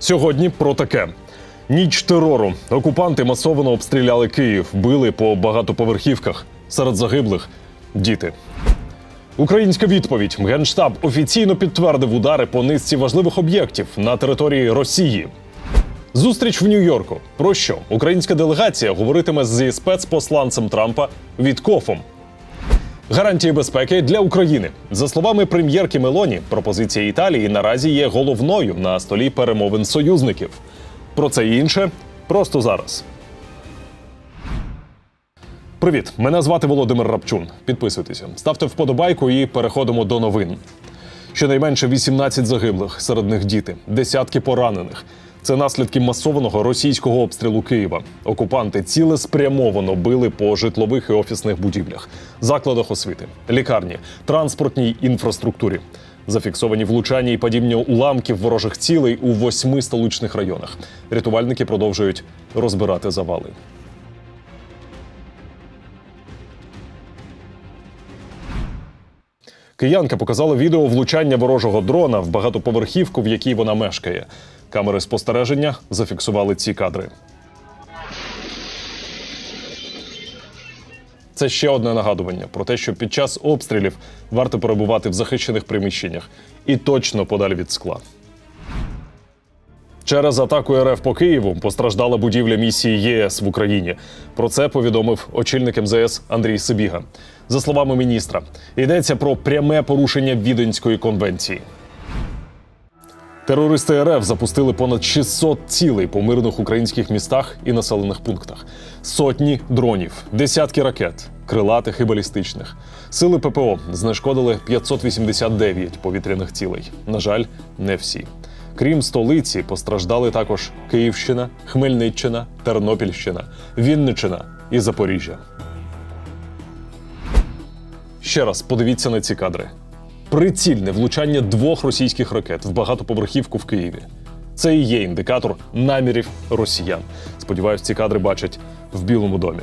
Сьогодні про таке. Ніч терору. Окупанти масово обстріляли Київ, били по багатоповерхівках. Серед загиблих діти. Українська відповідь. Генштаб офіційно підтвердив удари по низці важливих об'єктів на території Росії. Зустріч в Нью-Йорку. Про що? Українська делегація говоритиме зі спецпосланцем Трампа Віткофом. Гарантії безпеки для України за словами прем'єрки Мелоні, пропозиція Італії наразі є головною на столі перемовин союзників. Про це і інше просто зараз. Привіт, мене звати Володимир Рапчун. Підписуйтеся, ставте вподобайку і переходимо до новин. Щонайменше 18 загиблих, серед них діти, десятки поранених. Це наслідки масованого російського обстрілу Києва. Окупанти цілеспрямовано били по житлових і офісних будівлях, закладах освіти, лікарні, транспортній інфраструктурі. Зафіксовані влучання і падіння уламків ворожих цілей у восьми столичних районах. Рятувальники продовжують розбирати завали. Киянка показала відео влучання ворожого дрона в багатоповерхівку, в якій вона мешкає. Камери спостереження зафіксували ці кадри. Це ще одне нагадування про те, що під час обстрілів варто перебувати в захищених приміщеннях і точно подалі від скла. Через атаку РФ по Києву постраждала будівля місії ЄС в Україні. Про це повідомив очільник МЗС Андрій Сибіга. За словами міністра, йдеться про пряме порушення Віденської конвенції. Терористи РФ запустили понад 600 цілей по мирних українських містах і населених пунктах, сотні дронів, десятки ракет, крилатих і балістичних. Сили ППО знешкодили 589 повітряних цілей. На жаль, не всі. Крім столиці, постраждали також Київщина, Хмельниччина, Тернопільщина, Вінниччина і Запоріжжя. Ще раз подивіться на ці кадри. Прицільне влучання двох російських ракет в багатоповерхівку в Києві. Це і є індикатор намірів росіян. Сподіваюсь, ці кадри бачать в Білому домі.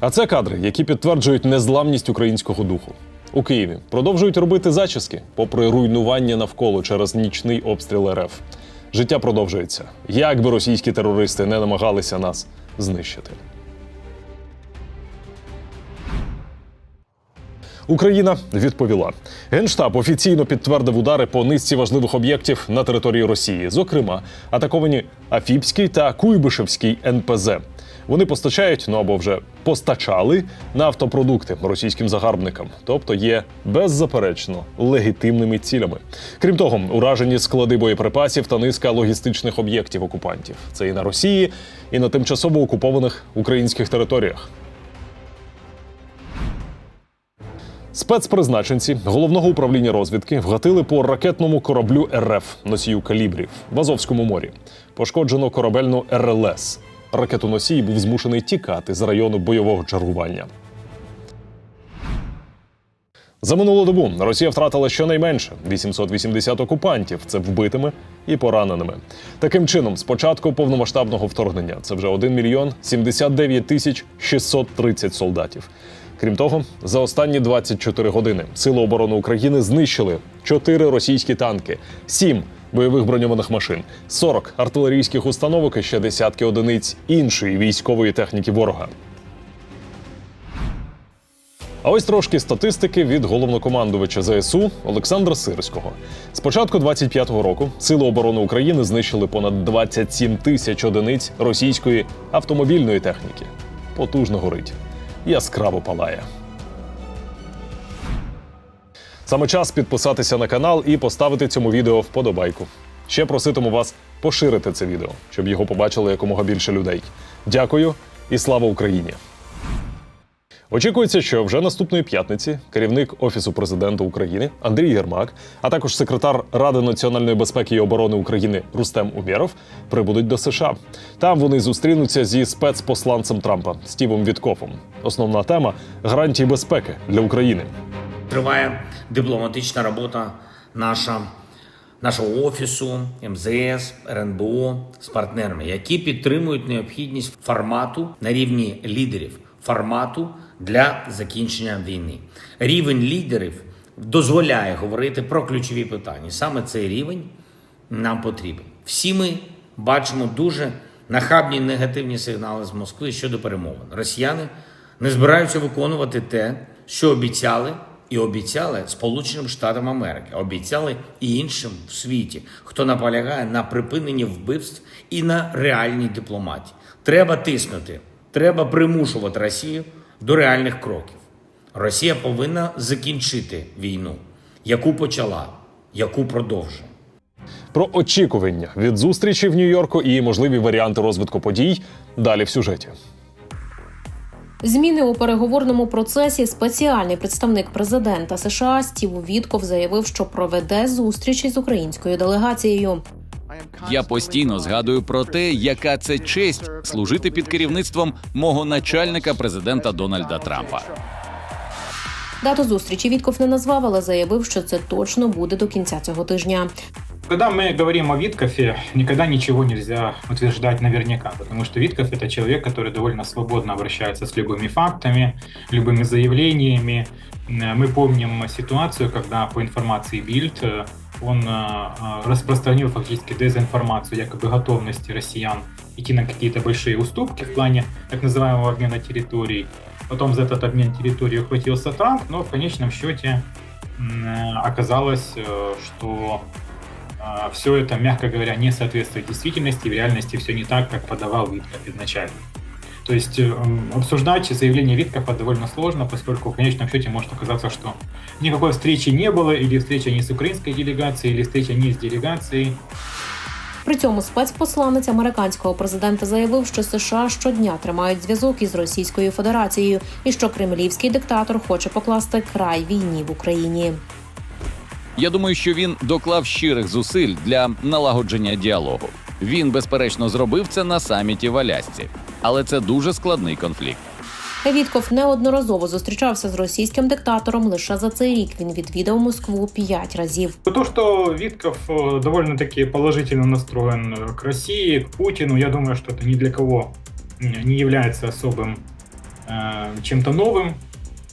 А це кадри, які підтверджують незламність українського духу. У Києві продовжують робити зачіски, попри руйнування навколо через нічний обстріл РФ. Життя продовжується, як би російські терористи не намагалися нас знищити. Україна відповіла. Генштаб офіційно підтвердив удари по низці важливих об'єктів на території Росії, зокрема, атаковані Афіпський та Куйбишевський НПЗ. Вони постачають, ну або вже постачали нафтопродукти російським загарбникам, тобто є беззаперечно легітимними цілями. Крім того, уражені склади боєприпасів та низка логістичних об'єктів окупантів. Це і на Росії, і на тимчасово окупованих українських територіях. Спецпризначенці головного управління розвідки вгатили по ракетному кораблю РФ носію калібрів в Азовському морі. Пошкоджено корабельну РЛС. Ракетоносій був змушений тікати з району бойового чергування. За минулу добу Росія втратила щонайменше 880 окупантів. Це вбитими і пораненими. Таким чином, з початку повномасштабного вторгнення це вже 1 мільйон 79 тисяч 630 солдатів. Крім того, за останні 24 години Сили оборони України знищили 4 російські танки, 7 бойових броньованих машин, 40 артилерійських установок і ще десятки одиниць іншої військової техніки ворога. А ось трошки статистики від головнокомандувача ЗСУ Олександра Сирського. З початку 25-го року Сили оборони України знищили понад 27 тисяч одиниць російської автомобільної техніки. Потужно горить, яскраво палає. Саме час підписатися на канал і поставити цьому відео вподобайку. Ще проситиму вас поширити це відео, щоб його побачили якомога більше людей. Дякую і слава Україні! Очікується, що вже наступної п'ятниці керівник Офісу президента України Андрій Єрмак, а також секретар Ради національної безпеки і оборони України Рустем Умєров прибудуть до США. Там вони зустрінуться зі спецпосланцем Трампа Стівом Віткофом. Основна тема гарантії безпеки для України. Триває дипломатична робота наша, нашого офісу, МЗС, РНБО з партнерами, які підтримують необхідність формату на рівні лідерів, формату для закінчення війни. Рівень лідерів дозволяє говорити про ключові питання. Саме цей рівень нам потрібен. Всі ми бачимо дуже нахабні негативні сигнали з Москви щодо перемовин. Росіяни не збираються виконувати те, що обіцяли, і обіцяли Сполученим Штатам Америки, обіцяли і іншим в світі, хто наполягає на припиненні вбивств і на реальній дипломатії. Треба тиснути, треба примушувати Росію до реальних кроків. Росія повинна закінчити війну, яку почала, яку продовжує. Про очікування від зустрічі в Нью-Йорку і можливі варіанти розвитку подій далі в сюжеті. Зміни у переговорному процесі спеціальний представник президента США Стів Вітков заявив, що проведе зустріч із українською делегацією. Я постійно згадую про те, яка це честь служити під керівництвом мого начальника президента Дональда Трампа. Дату зустрічі Вітков не назвав, але заявив, що це точно буде до кінця цього тижня. Когда мы говорим о Виткофе, никогда ничего нельзя утверждать наверняка, потому что Витков – это человек, который довольно свободно обращается с любыми фактами, любыми заявлениями. Э, Мы помним ситуацию, когда по информации Бильд э, он э, э, распространил фактически дезинформацию якобы готовности россиян идти на какие-то большие уступки в плане так называемого обмена территорий. Потом за этот обмен территорией ухватился Трамп, но в конечном счете э, оказалось, э, что все это, мягко говоря, не соответствует действительности, в реальности все не так, как подавал Витков изначально. То есть э, обсуждать заявление Виткова довольно сложно, поскольку в конечном счете может оказаться, что никакой встречи не было, или встреча не с украинской делегацией, или встреча не с делегацией. При цьому спецпосланець американського президента заявив, що США щодня тримають зв'язок із Російською Федерацією і що кремлівський диктатор хоче покласти край війні в Україні. Я думаю, що він доклав щирих зусиль для налагодження діалогу. Він, безперечно, зробив це на саміті в Алясці, але це дуже складний конфлікт. Вітков неодноразово зустрічався з російським диктатором. Лише за цей рік він відвідав Москву п'ять разів. То, что Витков э, довольно-таки положительно настроен э, к России, к Путину, я думаю, что это ни для кого м, не является особым э, чем-то новым.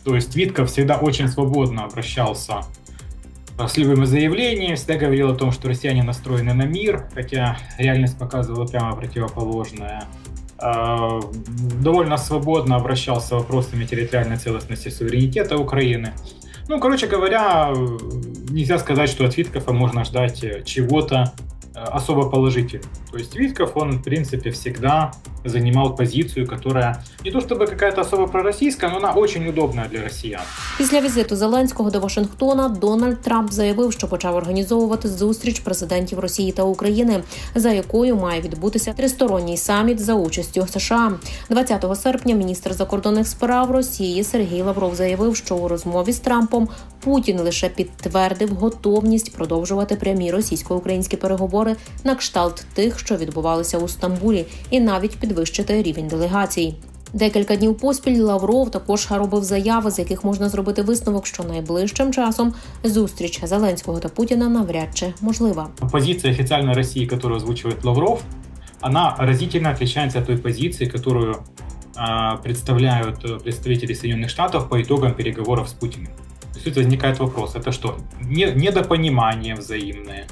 То есть Витков всегда очень свободно обращался э, с любыми заявлениями, всегда говорил о том, что россияне настроены на мир, хотя реальность показывала прямо противоположное. Э, Довольно свободно обращался с вопросами территориальной целостности и суверенитета Украины. Ну, короче говоря, э, нельзя сказать, что от Виткова можно ждать э, чего-то э, особо положительного. То есть Витков, он, в принципе, всегда занимал позицию, которая не то чтобы какая-то особо пророссийская, но она очень удобная для россиян. Після візиту Зеленського до Вашингтона Дональд Трамп заявив, що почав організовувати зустріч президентів Росії та України, за якою має відбутися тристоронній саміт за участю США. 20 серпня міністр закордонних справ Росії Сергій Лавров заявив, що у розмові з Трампом Путін лише підтвердив готовність продовжувати прямі російсько-українські переговори на кшталт тих, що відбувалися у Стамбулі, і навіть підвищити рівень делегацій. Декілька днів поспіль Лавров також робив заяви, з яких можна зробити висновок, що найближчим часом зустріч Зеленського та Путіна навряд чи можлива. Позиция официальной России, которую озвучивает Лавров, она разительно отличается от той позиции, которую а, представляют э, представители Соединенных Штатов по итогам переговоров с Путиным. То есть тут возникает вопрос, это что, не- недопонимание взаимное?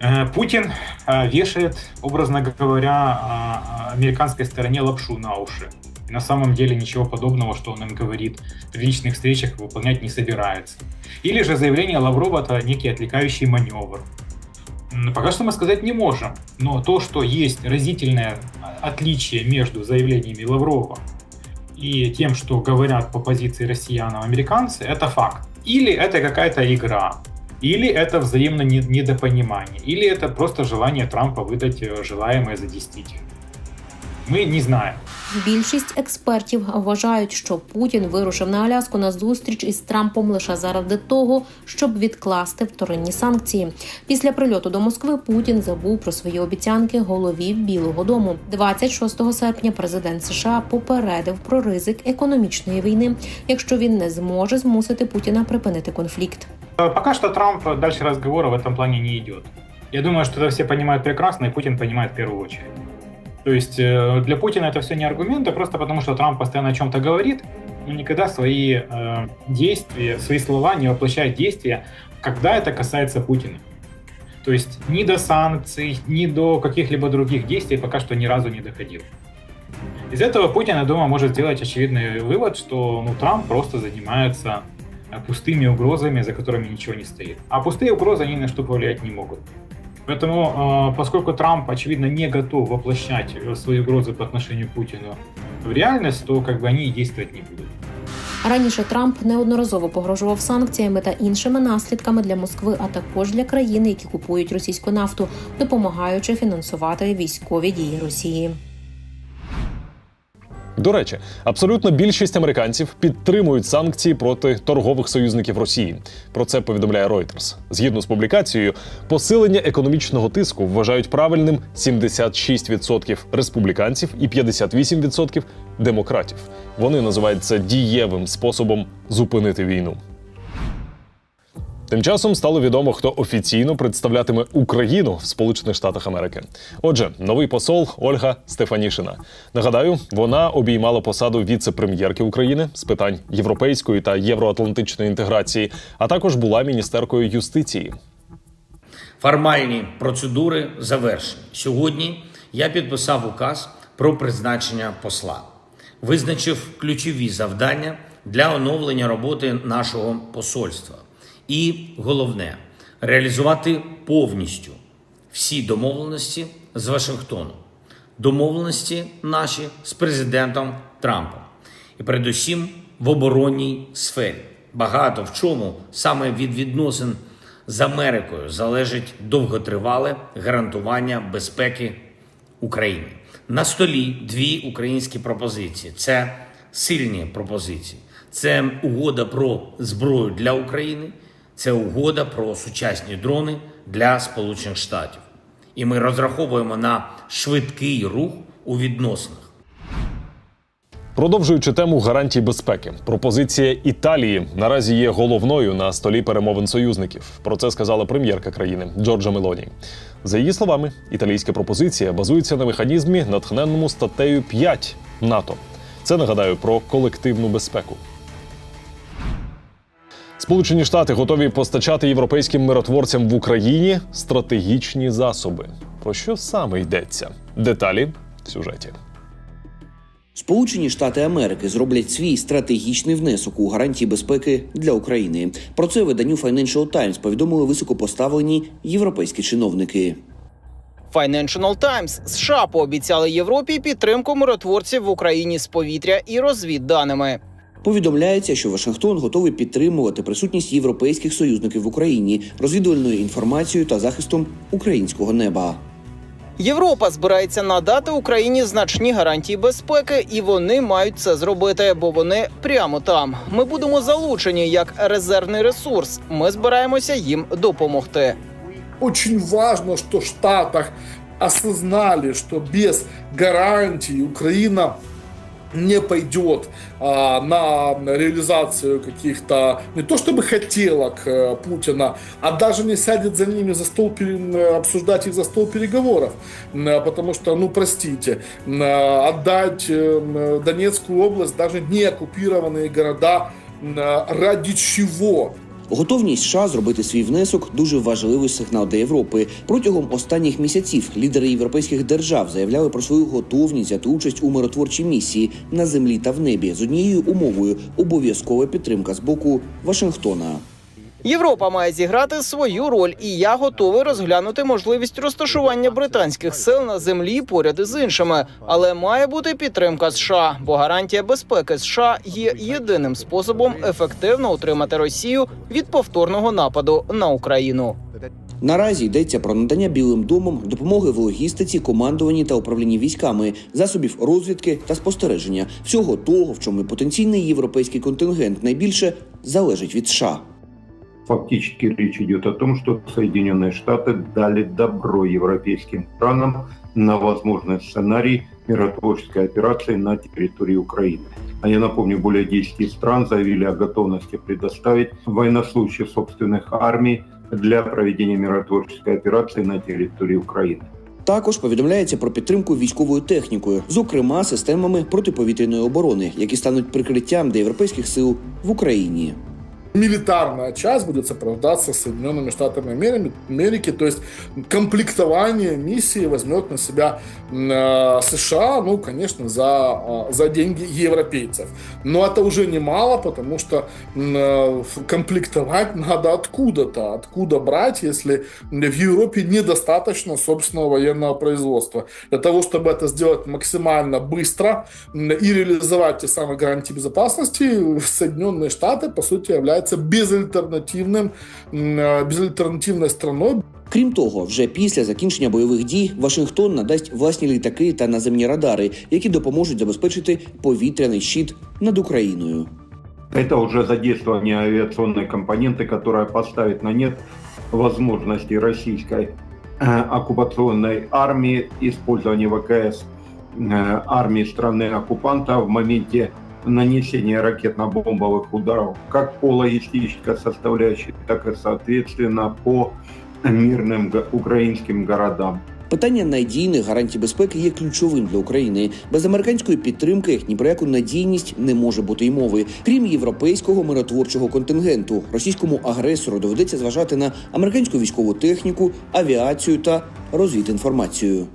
Э, Путин э, вешает, образно говоря, а, американской стороне лапшу на уши. И на самом деле ничего подобного, что он им говорит при личных встречах, выполнять не собирается. Или же заявление Лаврова это некий отвлекающий маневр. Пока что мы сказать не можем, но то, что есть разительное отличие между заявлениями Лаврова и тем, что говорят по позиции россиянам американцы, это факт. Или это какая-то игра, или это взаимно не- недопонимание, или это просто желание Трампа выдать э, желаемое за действительное. Мы не знаем. Більшість експертів вважають, що Путін вирушив на Аляску на зустріч із Трампом лише заради того, щоб відкласти вторинні санкції. Після прильоту до Москви Путін забув про свої обіцянки голові Білого Дому. 26 серпня президент США попередив про ризик економічної війни, якщо він не зможе змусити Путіна припинити конфлікт. Э, Пока что Трамп дальше разговора в этом плане не идет. Я думаю, что это все понимают прекрасно, и Путин понимает в первую очередь. То есть э, для Путина это все не аргументы, просто потому что Трамп постоянно о чем-то говорит, но никогда свои э, действия, свои слова не воплощает действия, когда это касается Путина. То есть ни до санкций, ни до каких-либо других действий пока что ни разу не доходил. Из этого Путин, я думаю, может сделать очевидный вывод, что ну, Трамп просто занимается пустыми угрозами, за которыми ничего не стоит. А пустые угрозы, они ни на что повлиять не могут. Поэтому, э, поскольку Трамп, очевидно, не готов воплощать э, свои угрозы по отношению к Путину в реальность, то как бы они и действовать не будут. Раніше Трамп неодноразово погрожував санкціями та іншими наслідками для Москви, а також для країн, які купують російську нафту, допомагаючи фінансувати військові дії Росії. До речі, абсолютно більшість американців підтримують санкції проти торгових союзників Росії. Про це повідомляє Reuters. Згідно з публікацією, посилення економічного тиску вважають правильним 76% республіканців і 58% демократів. Вони називають це дієвим способом зупинити війну. Тим часом стало відомо, хто офіційно представлятиме Україну в Сполучених Штатах Америки. Отже, новий посол Ольга Стефанішина. Нагадаю, вона обіймала посаду віце-прем'єрки України з питань європейської та євроатлантичної інтеграції, а також була міністеркою юстиції. Формальні процедури завершені. Сьогодні я підписав указ про призначення посла, визначив ключові завдання для оновлення роботи нашого посольства. І головне реалізувати повністю всі домовленості з Вашингтоном, домовленості наші з президентом Трампом, і передусім в оборонній сфері. Багато в чому саме від відносин з Америкою залежить довготривале гарантування безпеки України. На столі дві українські пропозиції. Це сильні пропозиції. Це угода про зброю для України, це угода про сучасні дрони для Сполучених Штатів. І ми розраховуємо на швидкий рух у відносинах. Продовжуючи тему гарантій безпеки, пропозиція Італії наразі є головною на столі перемовин союзників. Про це сказала прем'єрка країни Джорджа Мелоні. За її словами, італійська пропозиція базується на механізмі, натхненному статтею 5 НАТО. Це нагадаю про колективну безпеку. Сполучені Штати готові постачати європейським миротворцям в Україні стратегічні засоби. Про що саме йдеться? Деталі в сюжеті. Сполучені Штати Америки зроблять свій стратегічний внесок у гарантії безпеки для України. Про це виданню Financial Times повідомили високопоставлені європейські чиновники. Financial Times США пообіцяли Європі підтримку миротворців в Україні з повітря і розвідданими. Повідомляється, що Вашингтон готовий підтримувати присутність європейських союзників в Україні розвідувальною інформацією та захистом українського неба. Європа збирається надати Україні значні гарантії безпеки, і вони мають це зробити, бо вони прямо там. Ми будемо залучені як резервний ресурс. Ми збираємося їм допомогти. Очень важно, что в Штатах осознали, что без гарантий Украина не пойдет а, на реализацию каких-то не то чтобы хотелок э, Путина, а даже не сядет за ними за стол пере- э, обсуждать их за стол переговоров, М, потому что, ну простите, м, отдать э, м, Донецкую область, даже не оккупированные города, м, ради чего? Готовність США зробити свій внесок дуже важливий сигнал для Європи. Протягом останніх місяців лідери європейських держав заявляли про свою готовність взяти участь у миротворчій місії на землі та в небі з однією умовою обов'язкова підтримка з боку Вашингтона. Європа має зіграти свою роль, і я готовий розглянути можливість розташування британських сил на землі поряд із іншими. Але має бути підтримка США, бо гарантія безпеки США є єдиним способом ефективно утримати Росію від повторного нападу на Україну. Наразі йдеться про надання Білим домом допомоги в логістиці, командуванні та управлінні військами, засобів розвідки та спостереження всього того, в чому потенційний європейський контингент найбільше залежить від США. Фактически речь идет о том, что Соединенные Штаты дали добро европейским странам на возможный сценарий миротворческой операции на территории Украины. А я напомню, более 10 стран заявили о готовности предоставить военнослужащих собственных армий для проведения миротворческой операции на территории Украины. Також повідомляється про підтримку військовою технікою, зокрема системами протиповітряної оборони, які стануть прикриттям для європейських сил в Україні. Милитарная часть будет сопровождаться Соединенными Штатами Амери- Америки, то есть комплектование миссии возьмет на себя э, США, ну, конечно, за, э, за деньги европейцев. Но это уже немало, потому что э, комплектовать надо откуда-то. Откуда брать, если в Европе недостаточно собственного военного производства. Для того, чтобы это сделать максимально быстро и реализовать те самые гарантии безопасности, Соединенные Штаты, по сути, являются безальтернативным, м, э, безальтернативной страной, Крім того, вже після закінчення бойових дій Вашингтон надасть власні літаки та наземні радари, які допоможуть забезпечити повітряний щит над Україною. Это уже задействование авиационной компоненты, которая поставит на нет возможности российской э, оккупационной армии использования ВКС э, армии страны-оккупанта в моменте нанесения ракетно-бомбовых ударов как по логистической составляющей, так и, соответственно, по мирным украинским городам. Питання надійних гарантій безпеки є ключовим для України. Без американської підтримки ні про яку надійність не може бути й мови. Крім європейського миротворчого контингенту, російському агресору доведеться зважати на американську військову техніку, авіацію та розвідінформацію.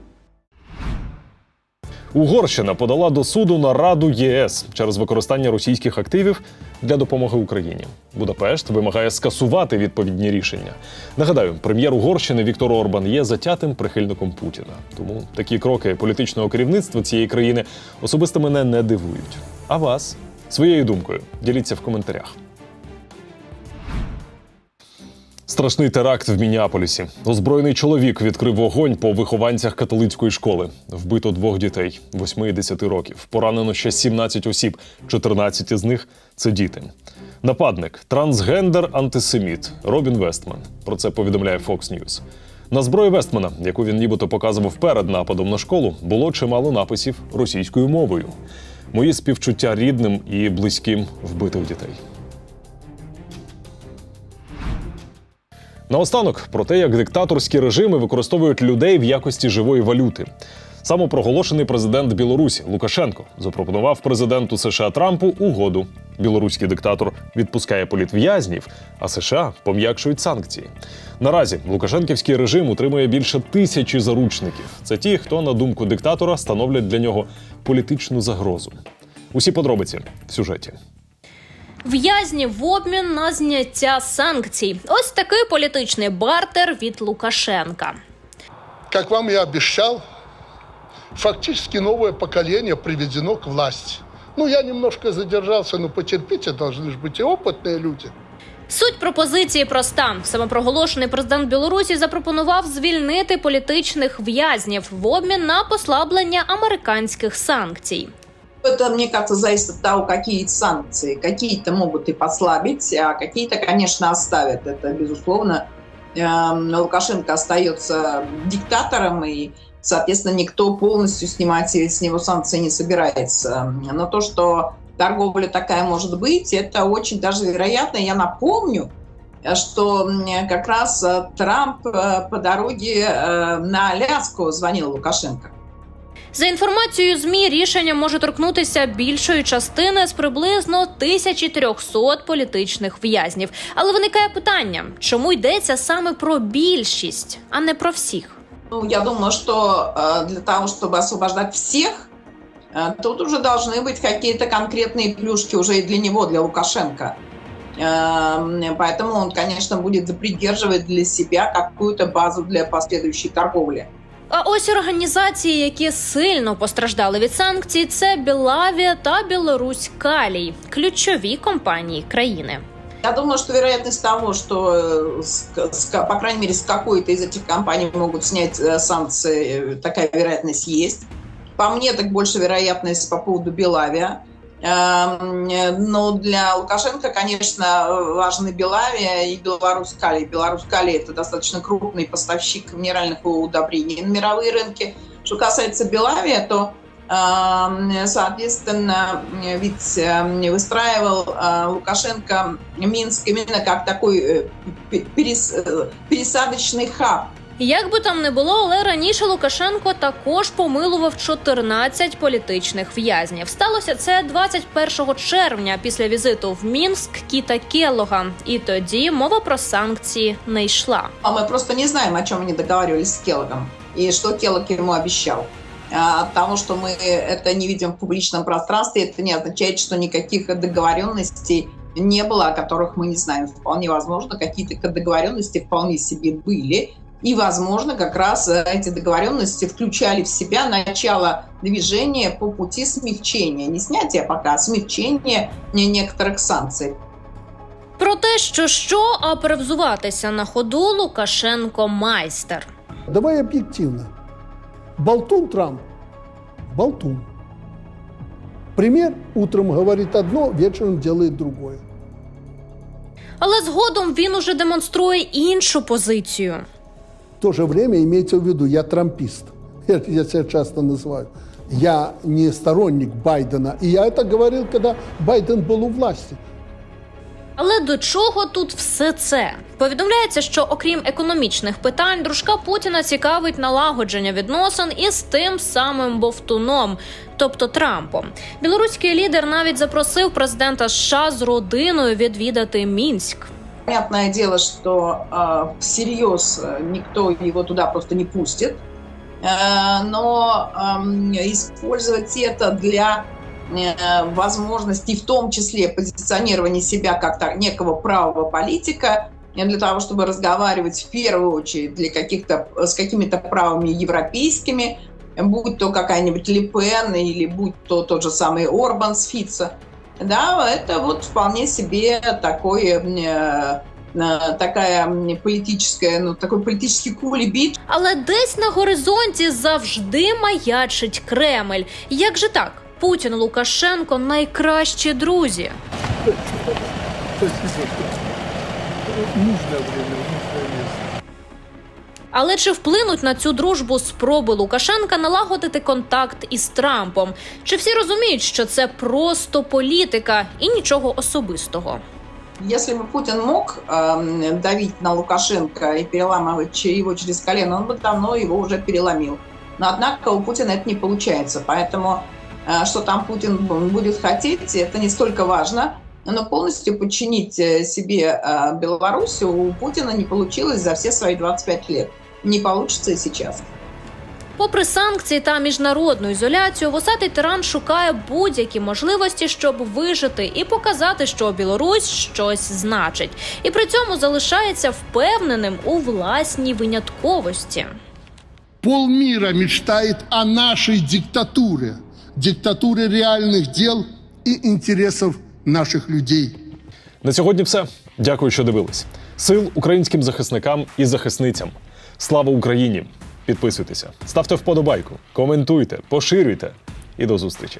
Угорщина подала до суду на Раду ЄС через використання російських активів для допомоги Україні. Будапешт вимагає скасувати відповідні рішення. Нагадаю, прем'єр Угорщини Віктор Орбан є затятим прихильником Путіна. Тому такі кроки політичного керівництва цієї країни особисто мене не дивують. А вас своєю думкою діліться в коментарях. Страшний теракт в Мініаполісі. Озброєний чоловік відкрив вогонь по вихованцях католицької школи. Вбито двох дітей 8 і 10 років. Поранено ще 17 осіб, 14 з них це діти. Нападник трансгендер антисеміт Робін Вестман. Про це повідомляє Fox News. На зброї Вестмана, яку він нібито показував перед нападом на школу, було чимало написів російською мовою. Мої співчуття рідним і близьким вбитих дітей. Наостанок про те, як диктаторські режими використовують людей в якості живої валюти. Самопроголошений президент Білорусі Лукашенко запропонував президенту США Трампу угоду. Білоруський диктатор відпускає політв'язнів, а США пом'якшують санкції. Наразі Лукашенківський режим утримує більше тисячі заручників. Це ті, хто, на думку диктатора, становлять для нього політичну загрозу. Усі подробиці в сюжеті. В'язні в обмін на зняття санкцій. Ось такий політичний бартер від Лукашенка. Как вам и обещал, фактически новое поколение приведено к власти. Ну, я немножко задержался, но потерпите, должны же быть и опытные люди. Суть пропозиції проста: самопроголошений президент Білорусі запропонував звільнити політичних в'язнів в обмін на послаблення американських санкцій. Это, мне кажется, зависит от того, какие санкции. Какие-то могут и послабить, а какие-то, конечно, оставят. Это, безусловно, эм, Лукашенко остается диктатором, и, соответственно, никто полностью снимать с него санкции не собирается. Но то, что торговля такая может быть, это очень даже вероятно. Я напомню, что как раз э, Трамп э, по дороге э, на Аляску звонил Лукашенко. За інформацією змі, рішення може торкнутися більшої частини з приблизно 1300 політичних в'язнів. Але виникає питання, чому йдеться саме про більшість, а не про всіх? Ну, я думаю, что э, для того, чтобы освобождать всех, э, тут уже должны быть какие-то конкретные плюшки уже и для него, для Лукашенко. Э, Поэтому он, конечно, будет придерживать для себя какую-то базу для последующей торговли. А ось організації, які сильно постраждали від санкцій, це Білавія та Білорусь Калій, ключові компанії країни. Я думаю, что вероятность того, что, э, с- с- по крайней мере, с какой-то из этих компаний могут снять э, санкции, э, такая вероятность есть. По мне, так больше вероятность по поводу Белавия. Эм, э, Но для Лукашенко, конечно, важны Белавия и Беларусь Калий. Беларусь Калий – это достаточно крупный поставщик минеральных удобрений на мировые рынки. Что касается Белавия, то эм, Соответственно, ведь э, выстраивал э, Лукашенко Минск именно как такой э, пересадочный хаб. Як би там не було, але раніше Лукашенко також помилував 14 політичних в'язнів. Сталося це 21 червня після візиту в Мінськ Кіта Келлога. І тоді мова про санкції не йшла. А мы просто не знаем, о чем они договаривались с Келлогом и что Келлог ему обещал. А, От того, что мы это не видим в публичном пространстве, это не означает, что никаких договоренностей не было, о которых мы не знаем. Вполне возможно, какие-то договоренности вполне себе были. И, возможно, как раз э, эти договоренности включали в себя начало движения по пути смягчения. Не снятия пока, а смягчения не- некоторых санкций. Про те, що що, а перевзуватися на ходу Лукашенко майстер. Давай объективно. Болтун Трамп. Болтун. Пример утром говорит одно, вечером делает другое. Але згодом він уже демонструє іншу позицію. В то же время имейте в виду, я трампист. Я, я себя часто называю. Я не сторонник Байдена. И я это говорил, когда Байден был у власти. Але до чого тут все це? Повідомляється, що окрім економічних питань, дружка Путіна цікавить налагодження відносин із тим самим бовтуном, тобто Трампом. Білоруський лідер навіть запросив президента США з родиною відвідати Мінськ. Понятное дело, что э, всерьез э, никто его туда просто не пустит, Э, но эм, использовать это для э, возможности, в том числе позиционирования себя как некого правого политика, э, для того, чтобы разговаривать в первую очередь для каких-то, с какими-то правыми европейскими, будь то какая-нибудь Ле Пен или будь то тот же самый Орбан с Фица, да, это вот вполне себе такой, э, э, такая м, политическая, ну, такой политический кулебит, Але десь на горизонті завжди маячить Кремль. Як же так? Путін Лукашенко найкращі друзі. Але чи вплинуть на цю дружбу спроби Лукашенка налагодити контакт із Трампом? Чи всі розуміють, що це просто політика і нічого особистого? Если бы Путин мог эм, давить на Лукашенко и переламывать че- его через колено, он бы давно его уже переломил. Но однако у Путина это не получается. Поэтому э, что там Путин бу- будет хотеть, это не столько важно. Но полностью подчинить э, себе э, Беларусь у Путина не получилось за все свои 25 лет. Не получится и сейчас. Попри санкції та міжнародну ізоляцію, вусатий тиран шукає будь-які можливості, щоб вижити і показати, що Білорусь щось значить, і при цьому залишається впевненим у власній винятковості. Полмира мечтает о нашей диктатуре. Диктатуре реальных дел и интересов наших людей. На сьогодні все. Дякую, що дивились. Сил українським захисникам і захисницям. Слава Україні! Підписуйтеся, ставте вподобайку, коментуйте, поширюйте і до зустрічі.